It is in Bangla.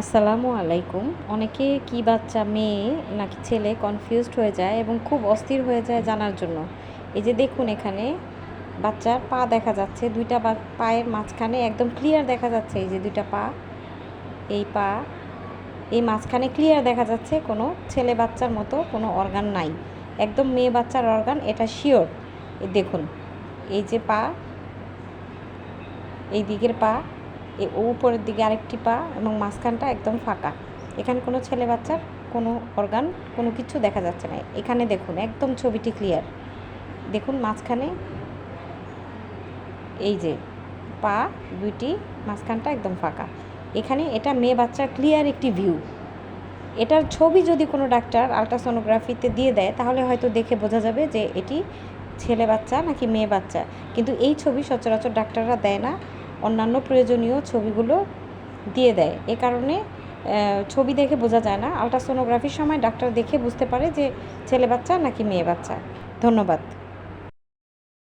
আসসালামু আলাইকুম। অনেকে কি বাচ্চা, মেয়ে নাকি ছেলে কনফিউজড হয়ে যায় এবং খুব অস্থির হয়ে যায় জানার জন্য। এই যে দেখুন এখানে বাচ্চার পা দেখা যাচ্ছে, দুইটা পায়ের মাঝখানে একদম ক্লিয়ার দেখা যাচ্ছে, এই যে দুইটা পা, এই পা, এই মাঝখানে ক্লিয়ার দেখা যাচ্ছে, কোনো ছেলে বাচ্চার মতো কোনো অর্গান নাই। একদম মেয়ে বাচ্চার অর্গান এটা শিওর দেখুন, এই যে পা, এই দিকের পা উপরের দিকে আরেকটি পা এবং মাঝখানটা একদম ফাঁকা। এখানে কোনো ছেলে বাচ্চার কোনো অর্গান কোনো কিছু দেখা যাচ্ছে না। এখানে দেখুন, একদম ছবিটি ক্লিয়ার দেখুন মাঝখানে এই যে পা, দুইটি, মাঝখানটা একদম ফাঁকা। এখানে এটা মেয়ে বাচ্চার ক্লিয়ার একটি ভিউ এটার ছবি যদি কোনো ডাক্তার আলট্রাসোনোগ্রাফিতে দিয়ে দেয়, তাহলে হয়তো দেখে বোঝা যাবে যে এটি ছেলে বাচ্চা নাকি মেয়ে বাচ্চা। কিন্তু এই ছবি সচরাচর ডাক্তাররা দেয় না। অন্যান্য প্রয়োজনীয় ছবিগুলো দিয়ে দেয়। এ কারণে ছবি দেখে বোঝা যায় না। আলট্রাসোনোগ্রাফির সময় ডাক্তার দেখে বুঝতে পারে যে ছেলে বাচ্চা নাকি মেয়ে বাচ্চা। ধন্যবাদ।